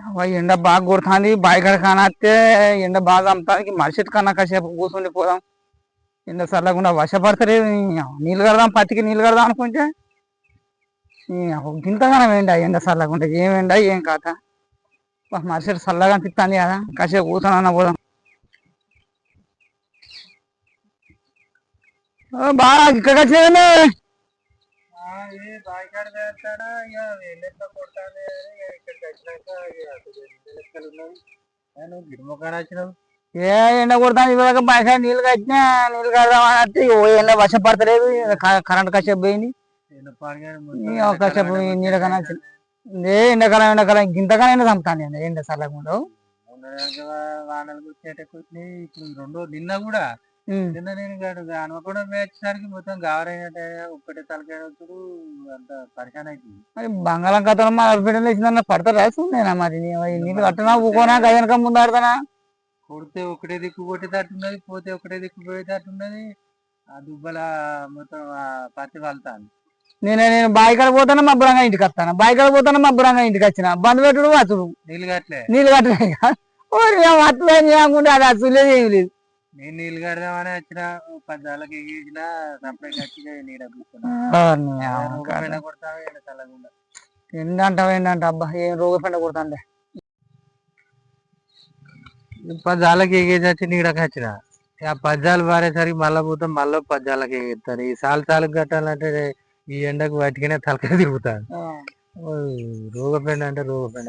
అవ్వ, ఎండ బాగా కొడుతుంది బాయికాడ కానస్తే ఎండ బాగా అమ్ముతానికి మనిషి కన్నా కాసేపు కూర్చుండి పోదాం ఎండ చల్లకుండా వర్షపడతలేదు నీళ్ళు కడదాం పత్తికి నీళ్ళు కడదాం అనుకుంటే ఇంతగానో ఎండ ఎండ చల్లకుండా ఏం ఎండ ఏం కాత మనిషి చల్లగా అనిపిస్తుంది కదా కాసేపు కూర్చొని పోదాం బాగా ఇక్కడ వచ్చినా ఏ ఎండ కొడతాను ఇవాళ బాగా నీళ్ళు కట్టినా నీళ్ళు కడదామని అంటే ఓ ఎండ వర్షం పడతలేదు కరెంట్ కాసేపు పోయింది కాసేపు నీళ్ళ కన్నా ఏ ఎండాకాలం ఎండాకాలం ఇంతకాలం ఎండ చంపుతాను ఎండ ఎండ చల్లకుండా వానలు వచ్చేటప్పుడు ఇప్పుడు రెండో నిన్న కూడా నిన్న నేను గాడు హనుమకొండ వచ్చేసరికి మొత్తం గావరైనట్టే ఒక్కటే తలకాయ వచ్చుడు అంత పరిశాన్ అవుతుంది మరి బంగాళాఖాతంలో మా బిడ్డలు వేసిందన్న పడతారా చూడలేనా మరి? నీళ్ళు కట్టనా ఊకోనా గదనక ముందు ఆడతానా? కొడితే ఒకటే దిక్కు కొట్టేటట్టున్నది పోతే ఒకటే దిక్కు పోయేటట్టున్నది ఆ దుబ్బల మొత్తం పత్తి వలుతాను నేను నేను బాయికాడ పోతాను మా బురంగా ఇంటికి వస్తాను? బాయికాడ పోతాను మా బురంగా ఇంటికి వచ్చిన? బంద్ పెట్టుడు వచ్చుడు నీళ్ళు కట్టలే. నీళ్ళు కట్టలే. ఓరి అట్లా అనుకుంటే అది అసలు లేదు ఏమి లేదు. నేను నీళ్ళు కడదామని వచ్చిన పద్దాలకి ఎగిసిన సపరేట్ వచ్చి నీడ కూర్చున్నా. ఓర్ని అమ్మ రూపాయలు కాడ. పైన కొడతావా ఎండ చల్లకుండా ఏంటంటావు ఏంటంట అబ్బా ఏం రోగ పెండ కొడుతుంది పద్దాలకి ఎగేసి వచ్చి నీడకి వచ్చిన ఆ పద్దాలు పారేసరికి మళ్ళా పోతాం మళ్ళీ పద్దాలకి ఎగేస్తారు ఈ సాలు సాలు కట్టాలంటే ఈ ఎండకు వాటికనే తలకాయ తిరుగుతాను రోగ పెండ అంటే రోగ పెండ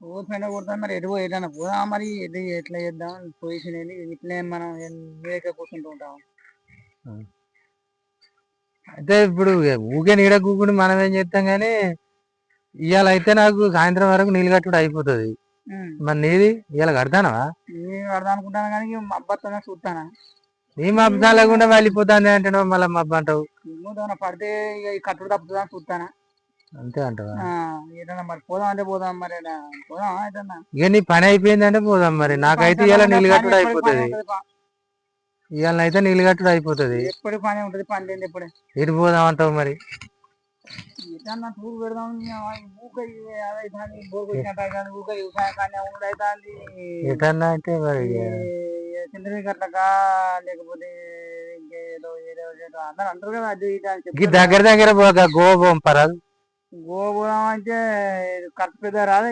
కొడతాను పెండ కొడుతుంది మరి ఎటు పోయేటన్నా పోదా? మరి ఎటు ఎట్లా చేద్దాం? పొజిషన్ ఇట్లే మనం నీడకే కూర్చుంటూ ఉంటాం. అయితే ఇప్పుడు ఊకే నీడ కూకుని మనం ఏం చేస్తాం కానీ ఇవాళ అయితే నాకు సాయంత్రం వరకు నీళ్ళు కట్టుడు అయిపోతుంది. మరి నీది? ఇవాళ కడతానవా? నేను కడదాం అనుకుంటాను కానీ ఇక మా అబ్బాతోనే చూస్తానా? నీ మబ్బు చాలకుండా వెళ్ళిపోతాంది అంటే మళ్ళీ మబ్బు అంటావు. ఏదైనా పడితే కట్టుడు తప్పుతుందా చూస్తానా? అంతే అంటావా? ఆ, ఏదైనా మరి పోదాం అంటే పోదాం మరి పోదాం ఏదన్నా ఇక నీ పని అయిపోయిందంటే పోదాం మరి. నాకైతే ఇవాళ నీళ్ళు అయిపోతుంది. పా. ఇవాళ అయితే నీళ్ళు కట్టుడు అయిపోతుంది. ఎప్పటి పని ఉంటది పని లేని ఎప్పుడే? ఎటు పోదాం అంటావు మరి? ఏదన్నా ఎటన్నా అంటే మరి లేకపోతే దగ్గర దగ్గర పోక గోవా పంపరాదు గోవా పోదాం అంటే ఖర్చు పెద్ద రాదు.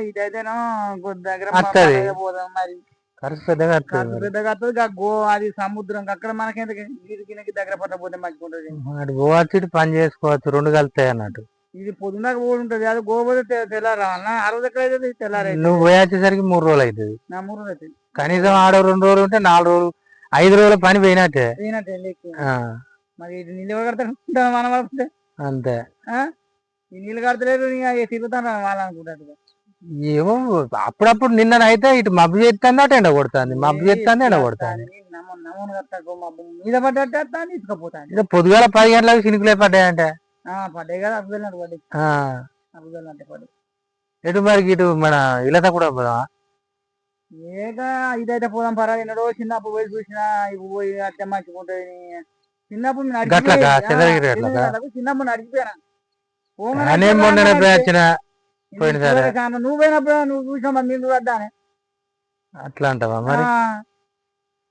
కొద్ది దగ్గర వస్తది. పోదాం మరి. ఖర్చు పెద్దగా వస్తుంది ఖర్చు మరి. గోవా అది. సముద్రం అక్కడ మనకి గిరికి దగ్గర పట్టకపోతే మంచిగా ఉంటుంది. అటు పోవచ్చు ఇటు పని చేసుకోవచ్చు. రెండు కలుతాయి అన్నట్టు. ఇది పొద్దున్నాక పోయి ఉంటుంది. అది గోవా పోతే తె- తెల్లారి? రావాలన్నా అరవై ఎక్కడ అయితే తెల్లారి అవుతుంది. నువ్వు పోయి వచ్చేసరికి మూడు రోజులు అవుతుంది నా మూడు రోజులు అవుతుంది కనీసం ఆడ రెండు రోజులు ఉంటే నాలుగు రోజులు ఐదు రోజుల పని పోయినట్టే. పోయినట్టు ఆ, మరి ఇది కడతారు మనం అంతే. ఈ నీళ్ళు కడతలేరు తిరుగుతాను వాళ్ళు అనుకుంటారు. ఏమో అప్పుడప్పుడు నిన్న అయితే ఇటు మబ్బు చేస్తుంది అటు ఎండ కొడుతుంది. మబ్బు చేస్తుంది ఎండ కొడుతుంది. మబ్బు మీద పడ్డట్టు వస్తాను తీసుకుపోతాను ఇక పొద్దుగాల పది గంటలకు చినుకులే పడ్డాయంటే. పడ్డాయి కదా అబ్బుదలు పడ్డాయి. ఆ, అబ్బుదలు అంటే పడ్డాయి. ఎటు మరి ఇటు మన ఇలత కూడా పోదామా ఏగా ఇదైతే పోదాం పర్వాలేదు ఎన్నడో చిన్నప్పుడు పోయి చూసినా ఇప్పుడు పోయి అట్టే మంచిగా ఉంటుంది. చిన్నప్పుడు చిన్నప్పుడు పోగానే అనే. చూడక చాలా- నువ్వు పోయినప్పుడు నువ్వు చూసినా వద్దానే అట్లా అంటావా మరి?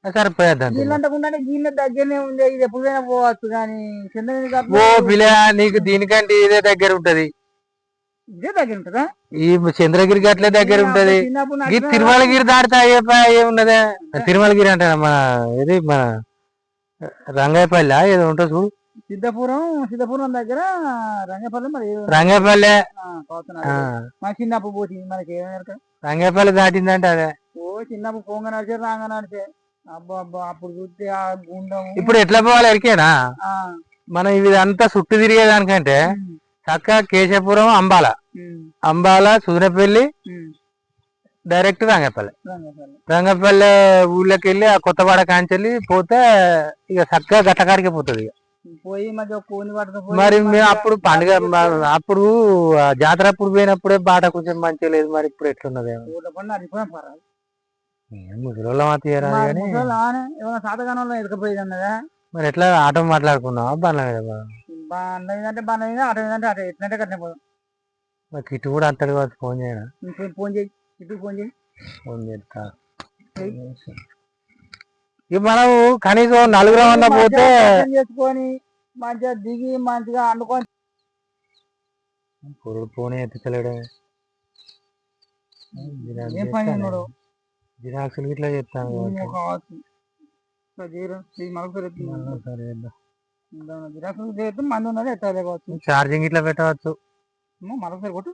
సరే పోయేద్దాం నీళ్ళు అంటకుండా దీని దగ్గరనే ఉంది ఇది ఎప్పుడైనా పోవచ్చు కానీ ఓ పిల్ల నీకు దీనికంటే ఇదే దగ్గర ఉంటది. ఇదే దగ్గర ఉంటుందా? ఈ చంద్రగిరి గట్లే దగ్గర ఉంటది. ఈ తిరుమలగిరి దాటితే ఏమున్నదే తిరుమలగిరి అంటే మన ఇది మన రంగాయపల్లి ఏదో ఉంటుంది చూడు. సిద్ధపురం సిద్ధపురం దగ్గర రంగపల్లి మరి. ఆ, మా చిన్నప్పుడు పోతుంది మనకి ఏమైనా రంగాయపల్లి దాటిందంటే అదే. ఓ చిన్నప్పుడు పొంగ నడిచే రాంగ నడిచే అబ్బా అబ్బా అప్పుడు చూస్తే ఆ గుండం. ఇప్పుడు ఎట్లా పోవాలి ఎరికేనా? మనం ఇవి అంతా చుట్టూ తిరిగేదానికంటే ఉమ్, చక్కగా కేశపురం అంబాల. అంబాల సుదనపల్లి డైరెక్ట్ రంగపల్లి. రంగపల్లి. రంగపల్లి ఊళ్ళోకి వెళ్ళి ఆ కొత్తవాడ కాంచెల్లి పోతే ఇక చక్కగా గట్టకాడికి పోతుంది ఇక. పోయి మధ్య కోని మరి మేము అప్పుడు పండుగ అప్పుడు జాతర అప్పుడు పోయినప్పుడే బాట కొంచెం మంచిగా లేదు మరి ఇప్పుడు ఎట్లున్నది తీయరా మరి ఎదుకపోయేది అన్నదా ఎట్లా ఆటో మాట్లాడుకున్నావా? బండ్ల మీద పోదాం? బాగా అంటే అటు ఎట్లంటే కట్టిన పోదాం. నాకు ఇటు కూడా అంతటి ఫోన్ చేయనా ఇంకో ఫోన్ చేయి ఇటు ఫోన్ చేయి. ఫోన్ చేస్తా? ఇక మనం కనీసం నలుగురం అన్న పోతే చేసుకొని మంచిగా దిగి మంచిగా అండుకొని పొరుడు ఫోన్ ఎత్తుతలేడు ఏం పని ఉన్నాడు? జిరాక్సులు ఇట్లా చెప్తాను ఏమో కావచ్చు. ఇట్లా చేయరు ఇది మనకు పెరుగుతుంది సరే జిరాక్స్ చేస్తే మంది ఉన్నది ఎట్టాలే కావచ్చు ఛార్జింగ్ ఇట్లా పెట్టవచ్చు. మరొకసారి కొట్టు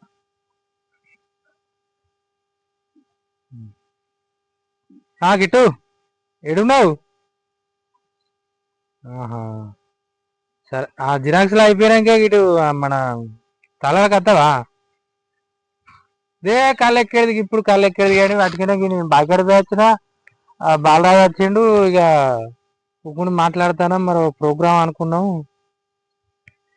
ఆ గిట్టు ఎడున్నావు ఆహా. సరే ఆ జిరాక్స్లో అయిపోయినాక ఇటు మన కళ్ళకి వస్తావా దే కళ్ళెక్కేది ఇప్పుడు కళ్ళు ఎక్కేది కానీ వాటికైనా నేను బాగా వచ్చిన బాలరాజు వచ్చిండు ఇక ఇప్పుడు మాట్లాడతాను మరి ప్రోగ్రామ్ అనుకున్నాం.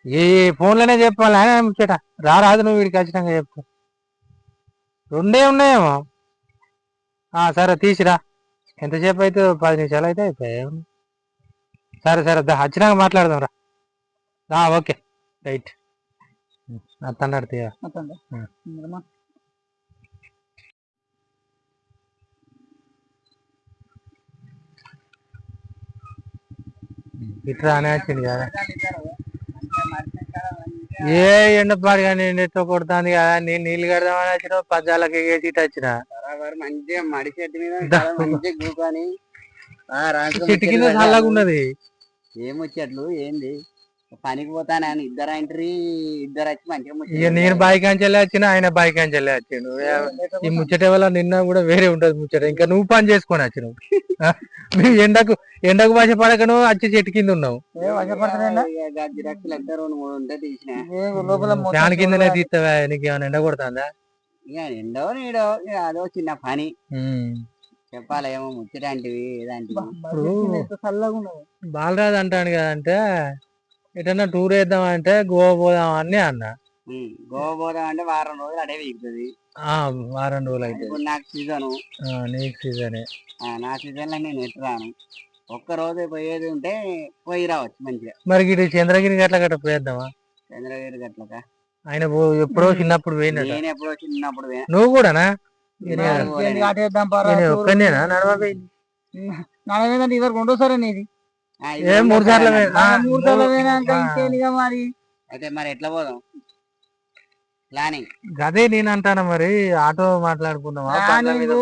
ఏ ఫోన్లోనే చెప్పాలి ఆయన ముచ్చట. రా రాదు నువ్వు వీడికి ఖచ్చితంగా చెప్తా. రెండే ఉన్నాయేమో. సరే తీసిరా. ఎంతసేపు అయితే పది నిమిషాలు అయితే అయిపోయాయి. సరే సరే దా వచ్చినాక మాట్లాడదాం రా. ఓకే. రైట్. అత్తన్నాడు తీయ అర్థందా? ఉం. ఇంకమ్మా. ఇట్లా అనే వచ్చింది కదా. ఏ ఎండపాడు కానీ ఎండెట్టో కొడుతుంది కదా? నేను నీళ్ళు కడదామని వచ్చిన పద్దాలకి ఎగేసి ఇటు వచ్చిన. మంచిగా మడి చెట్టు మీద మంచిగా కూకొని చెట్టు కింద చల్లగా ఉన్నది ఏం ఏంది? పనికి పోతాను? ఆయన ఇద్దరు అంటారు ఇద్దరు వచ్చి మంచిగా నేను బాయికి అంచెలే వచ్చిన ఆయన బాయికి అంచెలే వచ్చిండు ఈ ముచ్చట వల్ల నిన్న కూడా వేరే ఉంటది ముచ్చట. ఇంకా నువ్వు పని చేసుకొని వచ్చినావు? మేము ఎండకు ఎండకు భాష పడకను వచ్చి చెట్టు కింద ఉన్నావు. ఫ్యాన్ కిందనే తీస్తావా? నీకు ఏమైనా ఎండ కొడుతుందా? ఇక ఎండో నీడో ఇక అదో చిన్న పని. ఉమ్. చెప్పాలి ఏమో ముచ్చటాంటివి ఏదాంటివి. బాలరాజు అంటాను కదంటే ఎటన్నా టూర్ వేద్దాం అంటే గోవా పోదాం అని అన్న. గోవా పోదాం అంటే వారం రోజులు అడే వీగుతుంది. ఆ వారం రోజులు అయితే ఇప్పుడు నాకు సీజను. నీకు సీజనే. నా సీజన్లో నేను ఎటు రాను. ఒక్క రోజు పోయేది ఉంటే పోయి రావచ్చు మంచిగా. మరి ఇటు చంద్రగిరి గట్ల గట్ట పోయేద్దామా? చంద్రగిరి గట్లక? ఆయన పో- ఎప్పుడో చిన్నప్పుడు నేను ఎప్పుడో చిన్నప్పుడు. నువ్వు కూడానా? ఒక్కనేనా నడవేదంటే రెండోసారి నీది ఏ మూడు సార్లు మూడు పోయినాక మరి? అయితే మరి ఎట్లా పోదాం? ప్లానింగ్ అదే నేను అంటాను మరి? ఆటో మాట్లాడుకుందామా? ప్లానింగ్?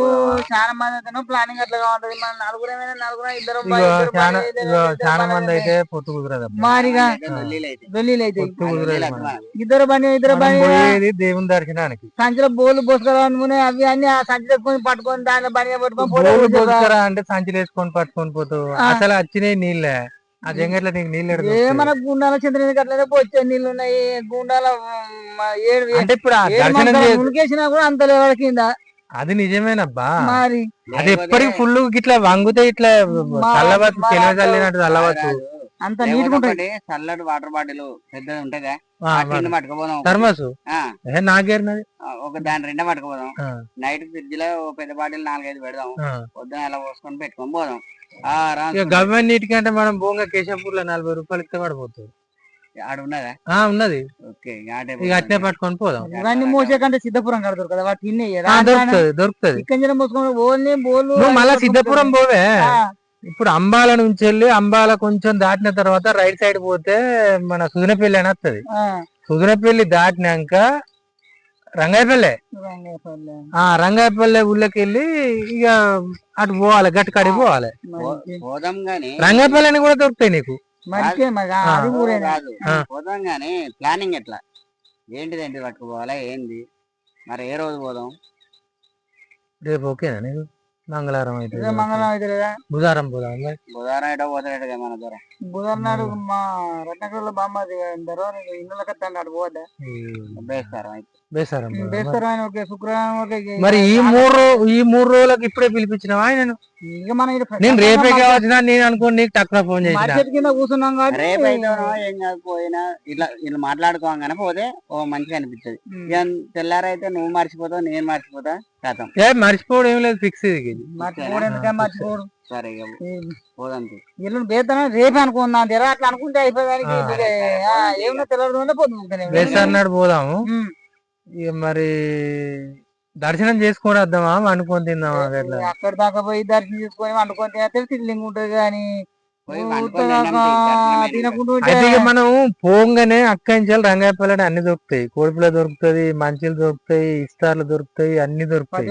చాలా మంది అయితే ప్లానింగ్ అట్లా ఉంటది. మన నలుగురేమైనా నలుగురు ఇద్దరు చాలా మంది అయితే పొత్తు కుదరదు మారిగా అయితే. ఇద్దరు బండి ఇద్దరు బండి దేవుని దర్శనానికి. సంచిలో బోలు బోసుకొని అనుకునే అవి అన్ని ఆ సంచి తెచ్చుకొని పట్టుకొని దాని బండి పట్టుకొని పోసుకురా అంటే సంచులు వేసుకొని పట్టుకొని పోతావు. అసలు వచ్చినాయి నీళ్ళే. ఆ జంగట్లో నీకు నీళ్ళు ఏ? మన గుండాల చంద్రుని అట్లనే వచ్చే నీళ్ళు ఉన్నాయి గుండాల అంటే ఇప్పుడు కూడా అంత లేవల కింద అది నిజమేనబ్బా మరి అది ఎప్పటికి ఫుల్ ఇట్లా వంగుతే ఇట్లా చల్లవచ్చు చల్లినట్టు చల్లవచ్చు. అంత ఉంటుంది. చల్లటి వాటర్ బాటిల్ పెద్దది ఉంటదా? పట్టుకుపోదాం. థర్మస్? నాకేరినది ఒక దాని రెండే పట్టుకుపోదాం. నైట్ ఫ్రిడ్జ్లో పెద్ద బాటిల్ నాలుగైదు పెడదాం. పొద్దున అలా పోసుకొని పెట్టుకొని పోదాం. గవర్నమెంట్ నీటికంటే మనం బోంగ కేశంపూర్లో నలభై రూపాయలు ఇస్తే పడిపోతుంది. ఆడ ఉన్నదా? ఉన్నది. ఇక పట్టుకొని పోదాం. ఇవన్నీ మోసే కంటే సిద్ధపురం కడతారు కదా వాటి తినే ఆ, దొరుకుతుంది దొరుకుతుంది. ఇక్కడ జనం మోసుకొని ఓన్లీ మళ్ళా సిద్ధపురం పోవే. ఇప్పుడు అంబాల నుంచి వెళ్ళి అంబాల కొంచెం దాటిన తర్వాత రైట్ సైడ్ పోతే మన సుదినపల్లి అని వస్తుంది. ఆ, సుదినపల్లి దాటినాక రంగాయపల్లె. రంగేపల్లె. ఆ రంగాయపల్లె ఊళ్ళకి వెళ్ళి ఇక అటు పోవాలి గట్టి కాడికి పోవాలి. మరి పోదాం గాని రంగాయపల్లి అని కూడా దొరుకుతాయి నీకు. పోదాం గాని ప్లానింగ్ ఎట్లా? ఏంటిది ఏంటి పట్టుకుపోవాలా ఏంది? మరి ఏ రోజు పోదాం? రేపు ఓకేనా నీకు? మంగళవారం అయితే ఇదే మంగళవారం అయితే లేదా బుధవారం పోదాం మరి. బుధవారం ఏటో పోతాడు మన ద్వారా బుధవారం నాడు మా రత్నకర్ల బామ్మది తర్వాత ఇళ్ళ కత్తాను అటు పోవద్దా బేస్తారం. బేస్తారు ఆయన ఓకే శుక్రవారం ఓకే మరి ఈ మూడు ఈ మూడు రోజులకు ఇప్పుడే పిలిపించినావా ఆయన ఇక మనం నేను రేపే కావాల్సిన నేను అనుకోని నీకు తక్కువ ఫోన్ చేసిన. మార్కెట్ కింద కూర్చున్నాం కాబట్టి రేపు ఏం కాకపోయినా ఇట్లా ఇట్లా మాట్లాడుకోగానే పోతే ఓ మంచిగా అనిపిస్తుంది తెల్లారైతే నువ్వు మర్చిపోతావు నేను మర్చిపోతా కథం. ఏ మర్చిపోవడం ఏం లేదు ఫిక్స్ ఇది. మర్చిపోడు ఎందుకంటే మర్చిపోడు సరే రేపే అనుకున్నాం తెర అట్లా అనుకుంటే అయిపోయేదానికి ఏమన్నా పోదాము. ఇక మరి దర్శనం చేసుకొని వద్దామా అనుకొని తిందామా అక్కడ దాకా పోయి దర్శనం చేసుకొని వండుకొని తినేస్తే థ్రిల్లింగ్ ఉంటది కానీ వండుకొని అయితే మనం పోగానే అక్కంచాలు రంగాయపల్లె అన్ని దొరుకుతాయి. కోడిపిల్ల దొరుకుతుంది మంచిలు దొరుకుతాయి ఇస్తార్లు దొరుకుతాయి అన్ని దొరుకుతాయి.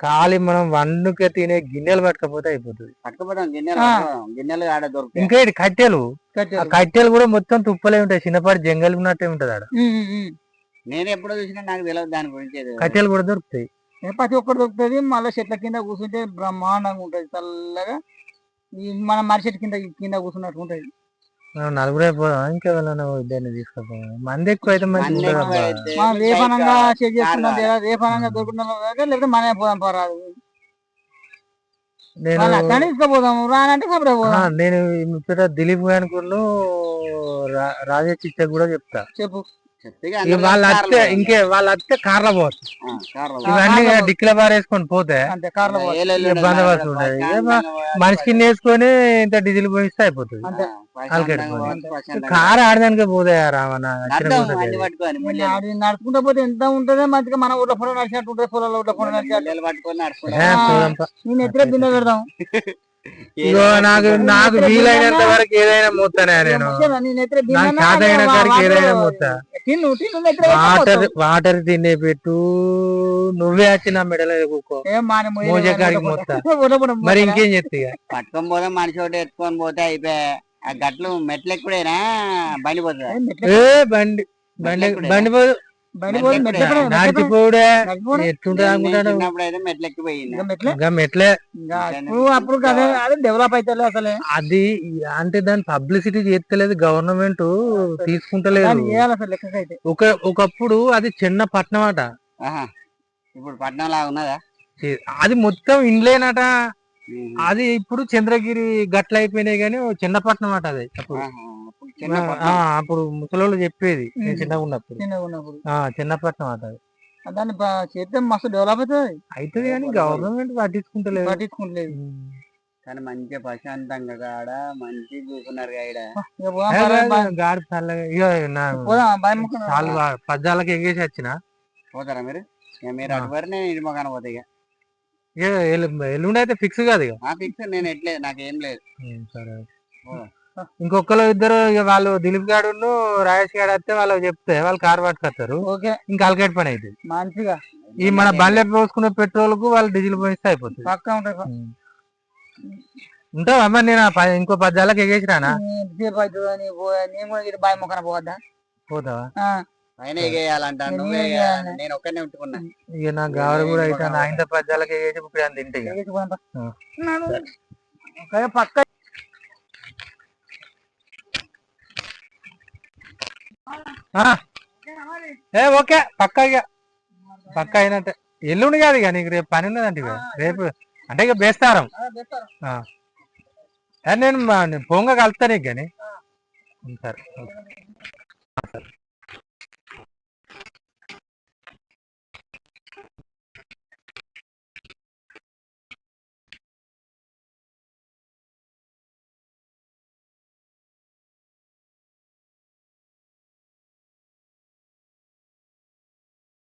ఖాళీ మనం వండుక తినే గిన్నెలు పట్టకపోతే అయిపోతుంది. పట్టుకుపోతాం గిన్నెలు ఆడ దొరుకుతాయి ఇంకా ఇటు కట్టెలు? కట్టెలు. కూడా మొత్తం తుప్పలే ఉంటాయి. చిన్నపాటి జంగల్ ఉన్నట్టే ఉంటది ఆడ. నేను ఎప్పుడో చూసినా నాకు తెలియదు దాని గురించి. కట్టెలు కూడా దొరుకుతాయి. ప్రతి ఒక్కటి దొరుకుతుంది. మళ్ళీ చెట్ల కింద కూర్చుంటే బ్రహ్మాండంగా ఉంటది. చల్లగా. మన చెట్టు కింద కింద కూర్చున్నట్టు ఉంటది. మనం నలుగురే పోదాం ఇంకా వెళ్ళినా ఇద్దరిని తీసుకుపోదాం మంది ఎక్కువ అయితే మంచి మంది మనం రేపనంగా. షేర్ చేసుకున్నాం రేపనంగా దొరుకుతున్నాం లేకపోతే మనమే పోదాం పరాదు నేను తీసుకుపోదాం రానంటే సపరే ఆ, పోదాం. నేను దిలీప్ గారికి రాజేష్ చిచ్చకు కూడా చెప్తా. చెప్పు. వాళ్ళు వస్తే ఇంకే వాళ్ళు వస్తే కార్లో పోవచ్చు ఇవన్నీ. డిక్కిల బారేసుకొని పోతే బందోబస్తు ఉండదు. మనిషికి వేసుకొని ఇంత డీజిల్ పోయిస్తే అయిపోతుంది. కారు ఆడదానికే ముళ్ళేలు. ఆడి నడుచుకుంటూ పోతే ఎంత ఉంటుందో మంచిగా మన ఊళ్ళో పొలం నడిచినట్టు ఉంటుంది పొలంలో ఊళ్ళో పొలం నడిచినట్టు. నేను ఎత్తులో బిన్నె పెడదాం నాకు నాకు వీలైనంత వరకు ఏదైనా మోస్తానే నేను నాకు చేతైన కాడికి ఏదైనా నెత్తిలో వాటర్. వాటర్ తినే పెట్టు నువ్వే వచ్చి నా మెడలో కూకో ఏం మానే మోయలే మోజే కానీ కాడికి ఊట మోస్తా. ఊట ఊట ఊట మరి. ఇంకేం చెప్తా పట్టుకొని పోదాం మనిషి ఒకటి ఎత్తుకొని పోతే అయిపోయా ఆ గట్లు మెట్లు ఎక్కుడేనా బండి పోతుందా బండి బండి. బండి నడిచిపోడు. అనుకుంటాడు? మెట్లు? అప్పుడు డెవలప్ అసలే. అది అంటే దాని పబ్లిసిటీ చేస్తలేదు గవర్నమెంట్ తీసుకుంటలేదు. ఒక ఒకప్పుడు అది చిన్న పట్నం అట. ఇప్పుడు పట్నం లాగా ఉన్నదా? అది మొత్తం ఇండ్లేనట. అది ఇప్పుడు చంద్రగిరి గట్ల అయిపోయినాయి కానీ ఓ చిన్న పట్నం అట అది అప్పుడు. అప్పుడు ముసలోళ్ళు చెప్పేది నేను. చిన్నగా ఉన్నప్పుడు. చిన్నగా ఉన్నప్పుడు. ఆ చిన్న పట్నం అట అది. దాన్ని బా- చేస్తే మస్తు డెవలప్ అవుతుంది. అవుతుంది కానీ గవర్నమెంట్ పట్టించుకుంటలేదు. పట్టించుకుంటలేదు. కానీ మంచిగా ప్రశాంతంగా కాడ మంచి చూసుకున్నారు గాడ ఏ, లేదు, చల్లగా ఇక నా పోదాం బాయ్ ముక్కను. చాలు పద్దాలకి ఎగేసి వచ్చిన. పోతారా మీరు? ఇక మీరు ఆ. అటు వరకు నేను ఇటు మొక్కన పోతా ఇక. ఇక ఎల్లు- ఎల్లుండి అయితే ఫిక్స్ కాదు ఇక. ఆ ఫిక్స్ నేను ఎట్లేదు నాకేం లేదు. ఉమ్, సరే. ఇంకొకరు ఇద్దరు ఇక వాళ్ళు దిలీప్ గాడు రాజేష్ గాడు వస్తే వాళ్ళకి చెప్తే వాళ్ళు కార్ పట్టుకొస్తారు. ఓకే. ఇంకా అలకేట్ పని అవుతుంది మంచిగా. ఈ మన బండ్ల పోసుకునే పెట్రోల్కు వాళ్ళు డీజిల్ పోయిస్తే అయిపోతుంది. పక్కా ఉమ్. ఉంటావా మరి నేను ఇంకో పద్దాలకు ఎగేసిరానా? ఎంతసేపు అవుతుంది అని పో- నేను కూడా ఇటు బాయ్ మొక్కన పోవద్దా? పోతావా? ఆ, పైన ఎగేయాలంట నేను నువ్వే ఒక్కనే ఉంటుకున్నా. ఇక నాకు గారు కూడా అయితే నా ఇంత పద్దాలకు ఎగేసి ఇప్పుడు అంత పోదాం పక్క ఏ ఓకే. పక్కా ఇక. పక్కా అయినట్టే. ఎల్లుండి కాదు ఇక నీకు రేపు పని ఉన్నదంటే ఇక. రేపు అంటే ఇక బేస్తారం. ఆ, నేను పొంగ కలుతాను ఇక కానీ సరే